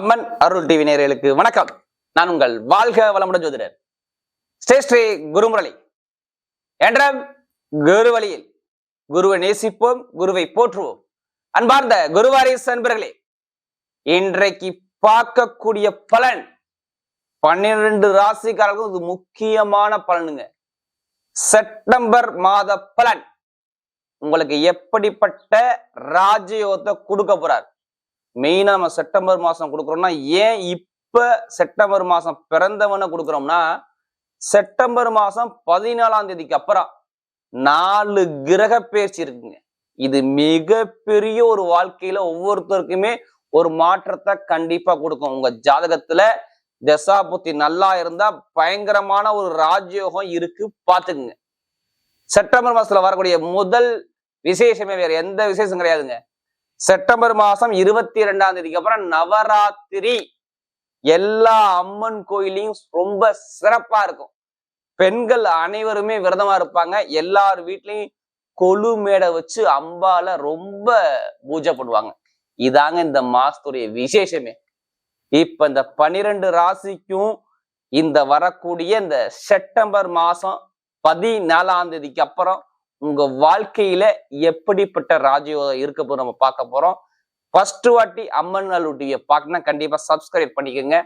அம்மன் அருள் TV நேர்களுக்கு வணக்கம். நான் உங்கள் வாழ்க வளமுடன் ஜோதிடர் ஸ்ரீ ஸ்ரீ குருமுரளி. என்ற குரு வழியில் குருவை நேசிப்போம் குருவை போற்றுவோம். அன்பார்ந்த குருவாரிஸ் அன்பர்களே இன்றைக்கு பார்க்கக்கூடிய பலன் பன்னிரண்டு ராசிக்காரர்களும் இது முக்கியமான பலனுங்க. செப்டம்பர் மாத பலன் உங்களுக்கு எப்படிப்பட்ட ராஜயோகத்தை கொடுக்க போறார்? மெயினா நம்ம செப்டம்பர் மாசம் கொடுக்குறோம்னா ஏன் இப்ப செப்டம்பர் மாசம் பிறந்தவனை கொடுக்குறோம்னா செப்டம்பர் மாசம் பதினாலாம் தேதிக்கு அப்புறம் நாலு கிரக பயிற்சி இருக்குங்க. இது மிகப்பெரிய ஒரு வாழ்க்கையில ஒவ்வொருத்தருக்குமே ஒரு மாற்றத்தை கண்டிப்பா கொடுக்கும். உங்க ஜாதகத்துல தசாபுத்தி நல்லா இருந்தா பயங்கரமான ஒரு ராஜயோகம் இருக்கு பாத்துக்குங்க செப்டம்பர் மாசத்துல வரக்கூடிய முதல் விசேஷமே வேற எந்த விசேஷம் கிடையாதுங்க. செப்டம்பர் மாசம் இருபத்தி ரெண்டாம் தேதிக்கு அப்புறம் நவராத்திரி. எல்லா அம்மன் கோயிலையும் ரொம்ப சிறப்பா இருக்கும். பெண்கள் அனைவருமே விரதமா இருப்பாங்க. எல்லார் வீட்லயும் கொலு மேடை வச்சு அம்பால ரொம்ப பூஜை பண்ணுவாங்க. இதாங்க இந்த மாசத்துடைய விசேஷமே. இப்ப இந்த பனிரெண்டு ராசிக்கும் இந்த வரக்கூடிய இந்த செப்டம்பர் மாசம் பதினாலாம் தேதிக்கு அப்புறம் உங்க வாழ்க்கையில எப்படிப்பட்ட ராஜயோகம் இருக்க போது நம்ம பார்க்க போறோம். ஃபர்ஸ்ட் வாட்டி அம்மன் டிவியை பார்க்கணும் கண்டிப்பா சப்ஸ்கிரைப் பண்ணிக்கோங்க.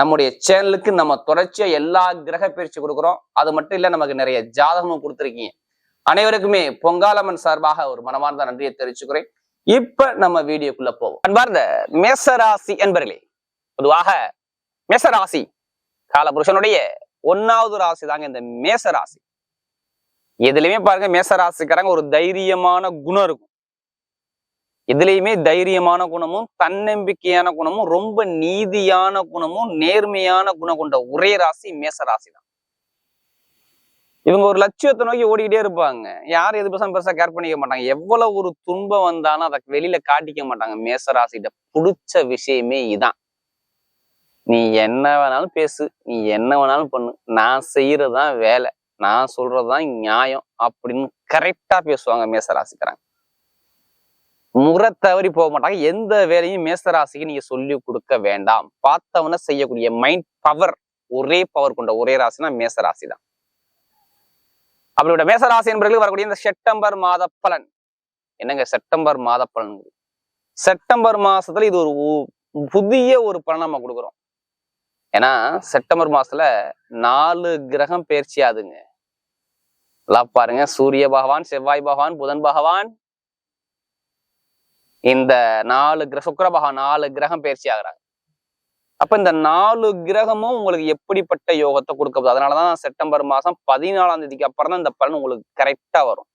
நம்முடைய சேனலுக்கு நம்ம தொடர்ச்சியா எல்லா கிரக பயிற்சி கொடுக்குறோம். அது மட்டும் இல்ல நமக்கு நிறைய ஜாதகமும் கொடுத்துருக்கீங்க. அனைவருக்குமே பொங்காலம்மன் சார்பாக ஒரு மனமார்ந்த நன்றியை தெரிவிச்சுக்கிறேன். இப்ப நம்ம வீடியோக்குள்ள போவோம். அன்பார்ந்த மேசராசி என்பர்களே பொதுவாக மேசராசி காலபுருஷனுடைய ஒன்னாவது ராசி தாங்க இந்த மேசராசி. எதுலையுமே பாருங்க மேசராசிக்காரங்க ஒரு தைரியமான குணம் இருக்கும். எதுலையுமே தைரியமான குணமும் தன்னம்பிக்கையான குணமும் ரொம்ப நீதியான குணமும் நேர்மையான குணம் கொண்ட ஒரே ராசி மேசராசி தான் இவங்க ஒரு லட்சியத்தை நோக்கி ஓடிக்கிட்டே இருப்பாங்க. யாரும் எது பெருசா பெருசா கேர் பண்ணிக்க மாட்டாங்க. எவ்வளவு ஒரு துன்பம் வந்தாலும் அதை வெளியில காட்டிக்க மாட்டாங்க. மேசராசிட்ட பிடிச்ச விஷயமே இதான். நீ என்ன வேணாலும் பேசு. நீ என்ன வேணாலும் பண்ணு. நான் செய்யறதுதான் வேலை. நான் சொல்றதுதான் நியாயம் அப்படின்னு கரெக்டா பேசுவாங்க மேசராசிக்கிறாங்க முறை தவறி போக மாட்டாங்க. எந்த வேலையும் மேசராசிக்கு நீங்க சொல்லி கொடுக்க வேண்டாம். பார்த்தவன செய்யக்கூடிய மைண்ட் பவர் ஒரே பவர் கொண்ட ஒரே ராசினா மேசராசி தான் அப்படியோட மேசராசி என்பவர்களுக்கு வரக்கூடிய இந்த செப்டம்பர் மாத பலன். என்னங்க செப்டம்பர் மாத பலன்? செப்டம்பர் மாசத்துல இது ஒரு புதிய ஒரு பலன் நம்ம கொடுக்குறோம். ஏன்னா செப்டம்பர் மாசத்துல நாலு கிரகம் பயிற்சி ஆகுதுங்க. நல்லா பாருங்க. சூரிய பகவான் செவ்வாய் பகவான் புதன் பகவான். இந்த நாலு கிரக சுக்கர பகவான் நாலு கிரகம் பயிற்சி ஆகிறாங்க. அப்ப இந்த நாலு கிரகமும் உங்களுக்கு எப்படிப்பட்ட யோகத்தை கொடுக்க அதனாலதான் செப்டம்பர் மாசம் பதினாலாம் தேதிக்கு அப்புறம் தான் இந்த பலன் உங்களுக்கு கரெக்டா வரும்.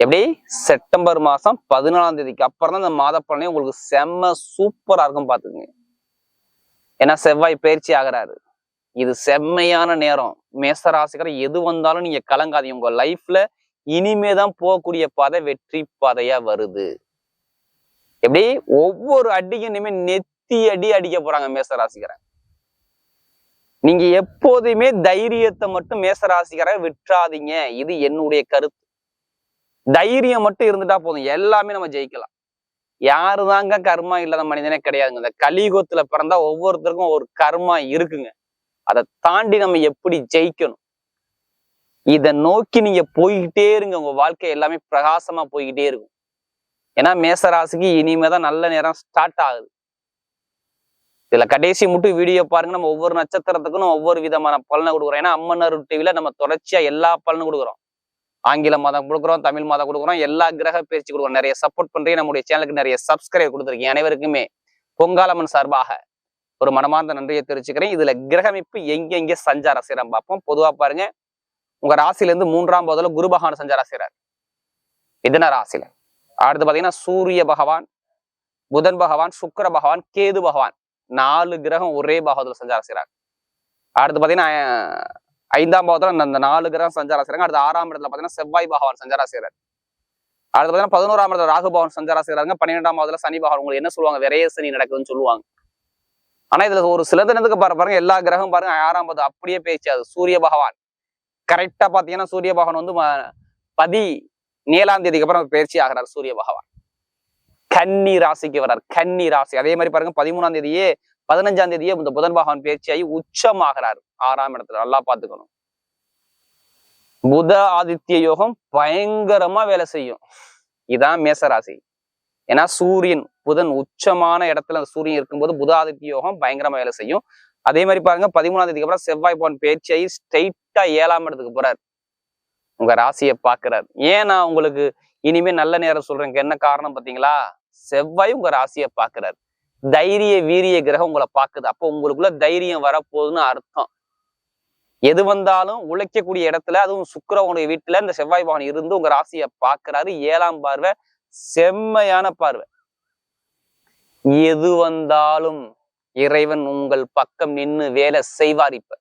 எப்படி? செப்டம்பர் மாசம் பதினாலாம் தேதிக்கு அப்புறம் தான் இந்த மாத பலனே உங்களுக்கு செம்ம சூப்பரா இருக்கும் பாத்துக்கங்க ஏன்னா செவ்வாய் பயிற்சி ஆகுறாரு. இது செம்மையான நேரம். மேசராசிக்கிற எது வந்தாலும் நீங்க கலங்காதீங்க. உங்க லைஃப்ல இனிமேதான் போகக்கூடிய பாதை வெற்றி பாதையா வருது. எப்படி? ஒவ்வொரு அடிக்கும் இனிமே நெத்தி அடி அடிக்க போறாங்க மேசராசிக்கிறேன் நீங்க எப்போதுமே தைரியத்தை மட்டும் மேசராசிக்கிற விட்டுறாதீங்க. இது என்னுடைய கருத்து. தைரியம் மட்டும் இருந்துட்டா போதும். எல்லாமே நம்ம ஜெயிக்கலாம். யாருதாங்க கர்மா இல்லாத மனிதனே கிடையாதுங்க. இந்த கலியுகத்துல பிறந்தா ஒவ்வொருத்தருக்கும் ஒரு கர்மா இருக்குங்க. அதை தாண்டி நம்ம எப்படி ஜெயிக்கணும்? இதை நோக்கி நீங்க போய்கிட்டே இருங்க. உங்க வாழ்க்கை எல்லாமே பிரகாசமா போய்கிட்டே இருக்கும். ஏன்னா மேசராசிக்கு இனிமேதான் நல்ல நேரம் ஸ்டார்ட் ஆகுது. இதுல கடைசி மட்டும் வீடியோ பாருங்க. நம்ம ஒவ்வொரு நட்சத்திரத்துக்கும் நம்ம ஒவ்வொரு விதமான பலனை கொடுக்குறோம். ஏன்னா அம்மனர் டிவில நம்ம தொடர்ச்சியா எல்லா பலனும் கொடுக்குறோம். ஆங்கில மாதம் கொடுக்குறோம் தமிழ் மாதம் கொடுக்குறோம். எல்லா கிரக பயிற்சி கொடுக்குறோம். நிறைய சப்போர்ட் பண்றீங்க. நம்முடைய சேனலுக்கு நிறைய சப்ஸ்கிரைப் கொடுத்துருக்கீங்க. அனைவருக்குமே பொங்காலம்மன் சார்பாக ஒரு மனமார்ந்த நன்றியை தெரிவிச்சுக்கிறேன். இதுல கிரகமிப்பு எங்கெங்க சஞ்சார செய்யறான் பார்ப்போம். பொதுவா பாருங்க உங்க ராசில இருந்து மூன்றாம் போதில் குரு பகவான் சஞ்சாரம் ராசியில. அடுத்து பாத்தீங்கன்னா சூரிய பகவான் புதன் பகவான் சுக்கிர பகவான் கேது பகவான். நாலு கிரகம் ஒரே பாகத்தில் சஞ்சாரம் செய்கிறார் அடுத்து பாத்தீங்கன்னா ஐந்தாம் பாகத்தில் அந்த- நாலு கிரகம் சஞ்சாரம் செய்யறாங்க அடுத்து ஆறாம் இடத்துல பாத்தீங்கன்னா செவ்வாய் பகவான் சஞ்சாரம் செய்கிறார் அடுத்து பார்த்தீங்கன்னா பதினோராம் இடத்துல ராகு பகவான் சஞ்சாரம் செய்கிறாங்க பன்னிரெண்டாம் பாகத்தில் சனி பகவான் உங்களுக்கு என்ன சொல்லுவாங்க? விரைய சனி நடக்குதுன்னு சொல்லுவாங்க. ஆனா இதுல ஒரு சில தினத்துக்கு பாரு பாருங்க எல்லா கிரகம் பாருங்க ஆறாம் பாவம் அப்படியே பேச்சு. அது சூரிய பகவான். கரெக்டா பாத்தீங்கன்னா சூரிய பகவான் வந்து பதி ஏழாம் தேதிக்கு அப்புறம் பயிற்சி ஆகிறார் சூரிய பகவான். கன்னி ராசிக்கு வர்றார் கன்னி ராசி. அதே மாதிரி பாருங்க பதிமூணாம் தேதியே பதினஞ்சாம் தேதியே இந்த புதன் பகவான் பயிற்சியாகி உச்சமாகிறார் ஆறாம் இடத்துல. நல்லா பார்த்துக்கணும் புத ஆதித்ய யோகம் பயங்கரமா வேலை செய்யும். இதான் மேசராசி. ஏன்னா சூரியன் புதன் உச்சமான இடத்துல அந்த சூரியன் இருக்கும்போது புதாதித்ய யோகம் பயங்கரமா வேலை செய்யும். அதே மாதிரி பாருங்க பதிமூணாம் தேதிக்கு அப்புறம் செவ்வாய் பவன் பேச்சியாகி ஸ்ட்ரைட்டா ஏழாம் இடத்துக்கு போறார். உங்க ராசியை பாக்குறாரு ஏன் நான் உங்களுக்கு இனிமே நல்ல நேரம் சொல்றேன்? என்ன காரணம் பாத்தீங்களா செவ்வாய் உங்க ராசியை பாக்குறாரு தைரிய வீரிய கிரகம் உங்களை பாக்குது அப்போ உங்களுக்குள்ள தைரியம் வரப்போகுதுன்னு அர்த்தம். எது வந்தாலும் உழைக்கக்கூடிய இடத்துல அதுவும் சுக்கரவனுடைய வீட்டுல இந்த செவ்வாய் பகவான் இருந்து உங்க ராசியை பாக்குறாரு ஏழாம் பார்வை செம்மையான பார்வை. எது வந்தாலும் இறைவன் உங்கள் பக்கம் நின்னு வேலை செய்வார் இப்ப.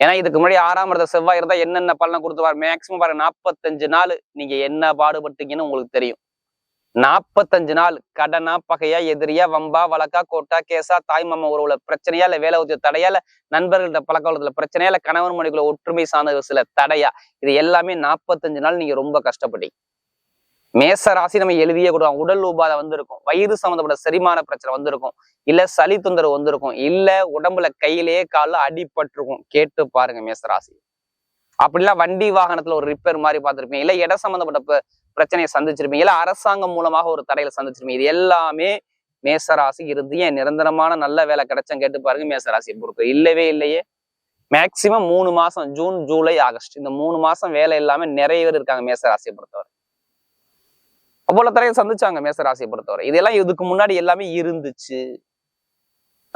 ஏன்னா இதுக்கு முன்னாடி ஆறாம் இடத்த செவ்வாய் இருந்தா என்னென்ன பலனை கொடுத்துவார் மேக்சிமம் பாருங்க நாற்பத்தஞ்சு நாள் நீங்க என்ன பாடுபட்டீங்கன்னு உங்களுக்கு தெரியும். நாற்பத்தஞ்சு நாள் கடனா பகையா எதிரியா வம்பா வழக்கா கோட்டா கேசா தாய் மாமா உறவுல பிரச்சனையா இல்ல வேலை உத்திய தடையா இல்ல நண்பர்கள்ட்ட பழக்க பிரச்சனையா இல்ல கணவன் மணிக்குள்ள ஒற்றுமை சார்ந்த சில தடையா? இது எல்லாமே நாற்பத்தஞ்சு நாள் நீங்க ரொம்ப கஷ்டப்பட்டீங்க. மேச ராசி நம்ம எழுதியே கொடுக்கலாம் உடல் உபாதை வந்திருக்கும். வயிறு சம்மந்தப்பட்ட செரிமான பிரச்சனை வந்திருக்கும். இல்ல சளி தொந்தரவு வந்திருக்கும். இல்ல உடம்புல கையிலேயே காலில் அடிபட்டிருக்கும். கேட்டு பாருங்க மேச ராசி. அப்படிலாம் வண்டி வாகனத்துல ஒரு ரிப்பேர் மாதிரி பார்த்துருப்பீங்க. இல்ல இட சம்மந்தப்பட்ட பிரச்சனையை சந்திச்சிருப்பீங்க. இல்ல அரசாங்கம் மூலமாக ஒரு தடையில சந்திச்சிருப்பீங்க. இது எல்லாமே மேசராசி இருந்து ஏன் நிரந்தரமான நல்ல வேலை கிடைச்சா கேட்டு பாருங்க மேசராசியை பொறுத்து. இல்லவே இல்லையே. மேக்சிமம் மூணு மாசம் ஜூன் ஜூலை ஆகஸ்ட் இந்த மூணு மாசம் வேலை இல்லாம நிறைய பேர் இருக்காங்க மேசராசியை பொறுத்தவரை. அவ்வளவு தரையை சந்திச்சாங்க மேசராசியை பொறுத்தவரை. இதெல்லாம் இதுக்கு முன்னாடி எல்லாமே இருந்துச்சு.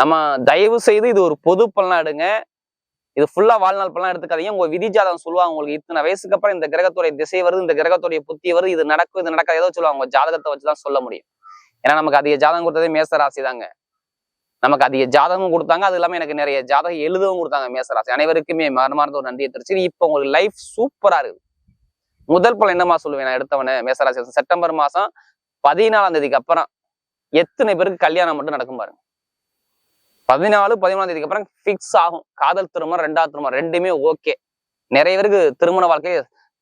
நம்ம தயவு செய்து இது ஒரு பொது பலனா எடுங்க. இது ஃபுல்லா வாழ்நாள் பலனா எடுத்துக்காதீங்க. உங்க விதிஜாதகம் சொல்லுவாங்க உங்களுக்கு இத்தனை வயசுக்கு அப்புறம் இந்த கிரகத்துடைய திசை வருது இந்த கிரகத்துடைய புத்தி வருது இது நடக்கும் இது நடக்காது ஏதோ சொல்லுவாங்க. உங்க ஜாதகத்தை வச்சுதான் சொல்ல முடியும். ஏன்னா நமக்கு அதிக ஜாதகம் கொடுத்ததே மேசராசி தாங்க. நமக்கு அதிக ஜாதகம் கொடுத்தாங்க. அது இல்லாம எனக்கு நிறைய ஜாதகம் எழுதவும் கொடுத்தாங்க மேசராசி. அனைவருக்குமே மரமார்ந்த ஒரு நன்றியை தெரிச்சு இப்போ உங்களுக்கு லைஃப் சூப்பரா இருக்குது. முதல் பலன் என்னமா சொல்லுவேன்? நான் எடுத்தவனே மேசராசி செப்டம்பர் மாசம் பதினாலாம் தேதிக்கு அப்புறம் எத்தனை பேருக்கு கல்யாணம் மட்டும் நடக்கும் பாருங்க. பதினாலு பதிமூணாம் தேதிக்கு அப்புறம் ஃபிக்ஸ் ஆகும். காதல் திருமணம் ரெண்டாவது திருமணம் ரெண்டுமே ஓகே நிறைய பேருக்கு திருமண வாழ்க்கை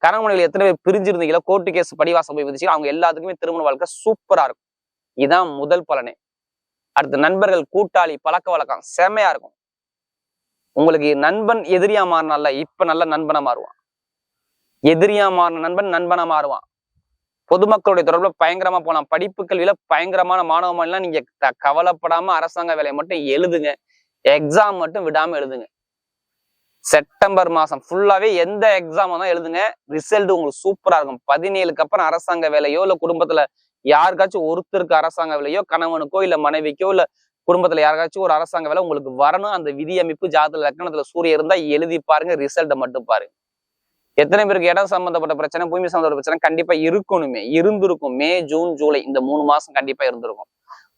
கணவனில் எத்தனை பேர் பிரிஞ்சிருந்தீங்களோ கோர்ட்டு கேஸ் படிவாசம் போய் விதிச்சு அவங்க எல்லாத்துக்குமே திருமண வாழ்க்கை சூப்பரா இருக்கும். இதான் முதல் பலனே. அடுத்து நண்பர்கள் கூட்டாளி பழக்க வழக்கம் செம்மையா இருக்கும். உங்களுக்கு நண்பன் எதிரியா மாறினால இப்ப நல்ல நண்பனா மாறுவான். எதிரியா மாறின நண்பன் நண்பனா மாறுவான். பொதுமக்களுடைய தொடர்புல பயங்கரமா போலாம். படிப்பு கல்வியில பயங்கரமான மாணவ மாணலாம் நீங்க கவலைப்படாம அரசாங்க வேலையை மட்டும் எழுதுங்க. எக்ஸாம் மட்டும் விடாம எழுதுங்க. செப்டம்பர் மாசம் ஃபுல்லாவே எந்த எக்ஸாம் தான் எழுதுங்க. ரிசல்ட் உங்களுக்கு சூப்பரா இருக்கும். பதினேழுக்கு அப்புறம் அரசாங்க வேலையோ இல்ல குடும்பத்துல யாருக்காச்சும் ஒருத்தருக்கு அரசாங்க வேலையோ கணவனுக்கோ இல்ல மனைவிக்கோ இல்ல குடும்பத்துல யாருக்காச்சும் ஒரு அரசாங்க வேலை உங்களுக்கு வரணும். அந்த விதி அமைப்பு ஜாதக லக்கணத்துல சூரிய இருந்தா எழுதி பாருங்க. ரிசல்ட்டை மட்டும் பாருங்க. எத்தனை பேருக்கு இடம் சம்பந்தப்பட்ட பிரச்சனை பூமி சம்பந்தப்பட்ட பிரச்சனை கண்டிப்பா இருக்கணுமே. இருந்திருக்கும். மே ஜூன் ஜூலை இந்த மூணு மாசம் கண்டிப்பா இருந்திருக்கும்.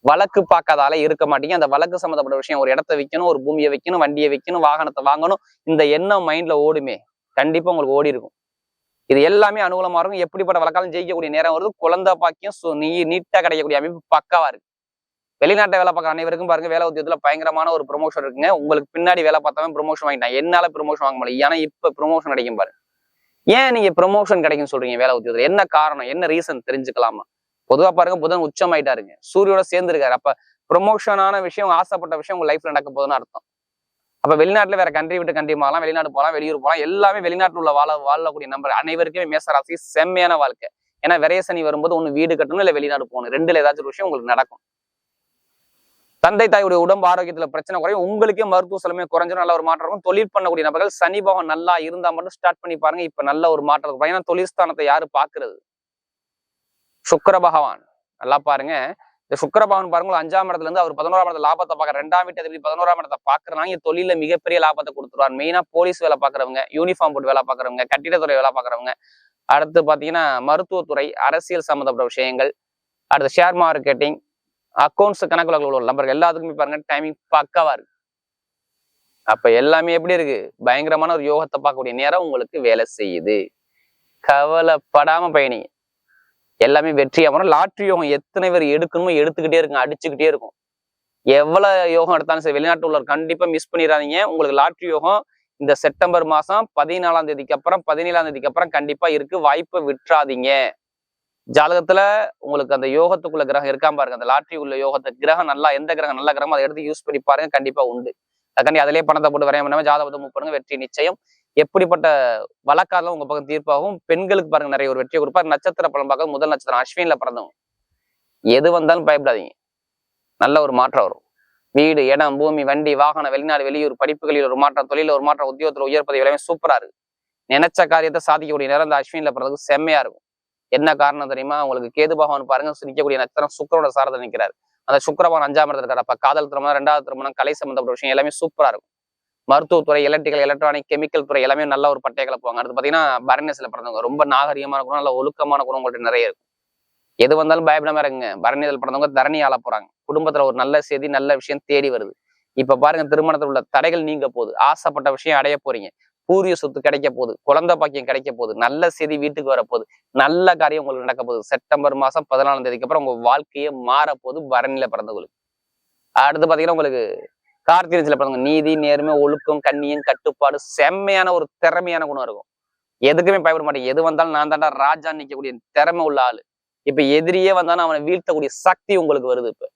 வழக்கு பார்க்காதால இருக்க மாட்டீங்க. அந்த வழக்கு சம்பந்தப்பட்ட விஷயம் ஒரு இடத்த விற்கணும் ஒரு பூமியை விற்கணும் வண்டியை விற்கணும் வாகனத்தை வாங்கணும் இந்த எண்ணம் மைண்ட்ல ஓடுமே. கண்டிப்பா உங்களுக்கு ஓடி இருக்கும். இது எல்லாமே அனுகூலமா இருக்கும். எப்படிப்பட்ட வழக்காலும் ஜெயிக்கக்கூடிய நேரம் வருது. குழந்தை பாக்கியம் நீ நீட்டா கிடைக்கக்கூடிய அமைப்பு பக்காவா இருக்கு. வெளிநாட்டை வேலை பார்க்குற அனைவருக்கும் பாருங்க வேலை உத்தியத்துல பயங்கரமான ஒரு ப்ரொமோஷன் இருக்குங்க. உங்களுக்கு பின்னாடி வேலை பார்த்தவன் ப்ரொமோஷன் வாங்கிட்டான் என்னால ப்ரொமோஷன் வாங்க முடியல. ஏன்னா இப்ப ப்ரொமோஷன் கிடைக்கும் பாருங்க ஏன் நீங்க ப்ரொமோஷன் கிடைக்கும் சொல்றீங்க வேலை உத்தியோகத்துல? என்ன காரணம்? என்ன ரீசன் தெரிஞ்சுக்கலாமா? பொதுவா பாருங்க புதன் உச்சமாயிட்டாருங்க. சூரியோட சேர்ந்துருக்காரு. அப்ப ப்ரொமோஷனான விஷயம் ஆசைப்பட்ட விஷயம் உங்க லைஃப்ல நடக்க போதுன்னு அர்த்தம். அப்ப வெளிநாட்டுல வேற கண்ட்ரி விட்டு கண்ட்ரி போகலாம் வெளிநாடு போகலாம் வெளியூர் போகலாம் எல்லாமே வெளிநாட்டுல உள்ள வாழ வாழக்கூடிய நம்பர் அனைவருக்குமே மேசராசி செம்மையான வாழ்க்கை. ஏன்னா விரைய சனி வரும்போது ஒண்ணு வீடு கட்டணும் இல்ல வெளிநாடு போகணும். ரெண்டுல ஏதாச்சும் ஒரு விஷயம் உங்களுக்கு நடக்கும். தந்தை தாயுடைய உடம்பு ஆரோக்கியத்துல பிரச்சனை குறையும். உங்களுக்கே மருத்துவ செலவுமே குறைஞ்சிரும். நல்ல ஒரு மாற்றம் இருக்கும். தொழில் பண்ணக்கூடிய நபர்கள் சனி நல்லா இருந்தா மட்டும் ஸ்டார்ட் பண்ணி பாருங்க. இப்ப நல்ல ஒரு மாற்றம் இருக்கும். ஏன்னா தொழில்ஸ்தானத்தை யாரு பாக்குறது சுக்கர பகவான். நல்லா பாருங்க. இந்த சுக்கர பகவான் பாருங்க அஞ்சாம் இடத்துல இருந்து அவர் பதினோராம் இடத்துல லாபத்தை பார்க்க ரெண்டாம் வீட்டு அதிபதி பதினோராம் இடத்தை பாக்குறதுனால இங்க தொழில மிகப்பெரிய லாபத்தை கொடுத்துருவார். மெயினா போலீஸ் வேலை பாக்குறவங்க யூனிஃபார்ம் போட்டு வேலை பாக்குறவங்க கட்டிடத்துறை வேலை பாக்குறவங்க அடுத்து பாத்தீங்கன்னா மருத்துவத்துறை அரசியல் சம்மந்தப்பட்ட விஷயங்கள். அடுத்து ஷேர் மார்க்கெட்டிங் அக்கௌண்ட்ஸ் கணக்கு உள்ள நம்பர்கள். எல்லாத்துக்குமே பாருங்க டைமிங் பக்காவா இருக்கு. அப்ப எல்லாமே எப்படி இருக்கு? பயங்கரமான ஒரு யோகத்தை பார்க்கக்கூடிய நேரம் உங்களுக்கு வேலை செய்யுது. கவலைப்படாம பயணிங்க எல்லாமே வெற்றியா வரும் லாட்ரி யோகம் எத்தனை பேர் எடுக்கணுமோ எடுத்துக்கிட்டே இருக்கும் அடிச்சுக்கிட்டே இருக்கும். எவ்வளவு யோகம் எடுத்தாலும் சரி வெளிநாட்டு உள்ளவர் கண்டிப்பா மிஸ் பண்ணிடாதீங்க. உங்களுக்கு லாட்ரி யோகம் இந்த செப்டம்பர் மாசம் பதினாலாம் தேதிக்கு அப்புறம் பதினேழாம் தேதிக்கு அப்புறம் கண்டிப்பா இருக்கு. வாய்ப்பை விட்டுறாதீங்க. ஜாதகத்துல உங்களுக்கு அந்த யோகத்துக்குள்ள கிரகம் இருக்காம பாருங்க. அந்த லாட்ரி உள்ள யோகத்தை கிரகம் நல்லா எந்த கிரகம் நல்ல கிரகம் அதை எடுத்து யூஸ் பண்ணி பாருங்க. கண்டிப்பா உண்டு. அதுக்காண்டி அதிலே பணத்தை போட்டு வரைய பண்ணாம ஜாதகத்தை மூவ் பண்ணுங்க. வெற்றி நிச்சயம். எப்படிப்பட்ட வழக்காலும் உங்க பக்கம் தீர்ப்பாகும். பெண்களுக்கு பாருங்க நிறைய ஒரு வெற்றியை கொடுப்பாரு. நட்சத்திர பலன் பார்க்க முதல் நட்சத்திரம். அஸ்வின்ல பிறந்தவங்க. எது வந்தாலும் பயப்படாதீங்க. நல்ல ஒரு மாற்றம் வரும். வீடு இடம் பூமி வண்டி வாகனம் வெளிநாடு வெளியூர் படிப்புகளில் ஒரு மாற்றம் தொழில ஒரு மாற்றம் உத்தியோகத்துல உயர் எல்லாமே சூப்பரா இருக்கு. நினைச்ச காரியத்தை சாதிக்கக்கூடிய நேரம் அந்த அஸ்வின்ல பிறந்ததுக்கு செம்மையா இருக்கும். என்ன காரணம் தெரியுமா? உங்களுக்கு கேது பகவான் பாருங்க நிற்கக்கூடிய நட்சத்திரம் சுக்கரோட சாரத்தை நிற்கிறார் அந்த சுக்கரபகவான் அஞ்சாம் இடத்துல இருக்காரு. அப்ப காதல் திருமணம் ரெண்டாவது திருமணம் கலை சம்பந்தப்பட்ட விஷயம் எல்லாமே சூப்பரா இருக்கும். மருத்துவத்துறை எலக்ட்ரிக்கல் எலக்ட்ரானிக் கெமிக்கல் துறை எல்லாமே நல்ல ஒரு பட்டையை கிளப்புவாங்க அடுத்து பாத்தீங்கன்னா பரணியஸ்ல பிறந்தவங்க. ரொம்ப நாகரிகமான குணம் நல்ல ஒழுக்கமான குணம் உங்கள்ட்ட நிறைய இருக்கும். எது வந்தாலும் பயப்படாம இருங்க. பரணியதில் பிறந்தவங்க தரணி ஆள போறாங்க. குடும்பத்துல ஒரு நல்ல செய்தி நல்ல விஷயம் தேடி வருது. இப்ப பாருங்க திருமணத்தில் உள்ள தடைகள் நீங்க போகுது. ஆசைப்பட்ட விஷயம் அடைய போறீங்க. பூரிய சொத்து கிடைக்க போகுது குழந்தை பாக்கியம் கிடைக்க போகுது நல்ல செய்தி வீட்டுக்கு வரப்போகுது நல்ல காரியம் உங்களுக்கு நடக்க போகுது. செப்டம்பர் மாசம் பதினாலாம் தேதிக்கு அப்புறம் உங்க வாழ்க்கையே மாற போகுது பரணியில பிறந்தவங்களுக்கு. அடுத்து பாத்தீங்கன்னா உங்களுக்கு கார்த்திகத்தில் பிறந்தவங்க நீதி நேர்மை ஒழுக்கம் கண்ணியம் கட்டுப்பாடு செம்மையான ஒரு திறமையான குணம் இருக்கும். எதுக்குமே பயப்பட மாட்டேன் எது வந்தாலும் நான் தாண்டா ராஜா நிற்கக்கூடிய திறமை உள்ள ஆளு. இப்ப எதிரியே வந்தாலும் அவனை வீழ்த்தக்கூடிய சக்தி உங்களுக்கு வருது இப்ப.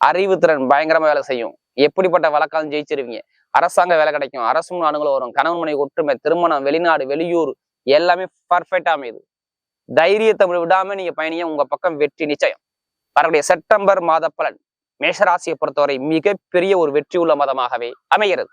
அறிவுத்திறன் பயங்கரமா வேலை செய்யும். எப்படிப்பட்ட வழக்காலும் ஜெயிச்சிருவீங்க. அரசாங்க வேலை கிடைக்கும். அரசு அணுகுல வரும். கணவன் மனைவி ஒற்றுமை திருமணம் வெளிநாடு வெளியூர் எல்லாமே பர்ஃபெக்டா அமையுது. தைரியத்தை விடாம நீங்க பயணிய உங்க பக்கம் வெற்றி நிச்சயம். வரக்கூடிய செப்டம்பர் மாத பலன். மேஷராசியை பொறுத்தவரை மிகப்பெரிய ஒரு வெற்றி உள்ள மதமாகவே அமைகிறது.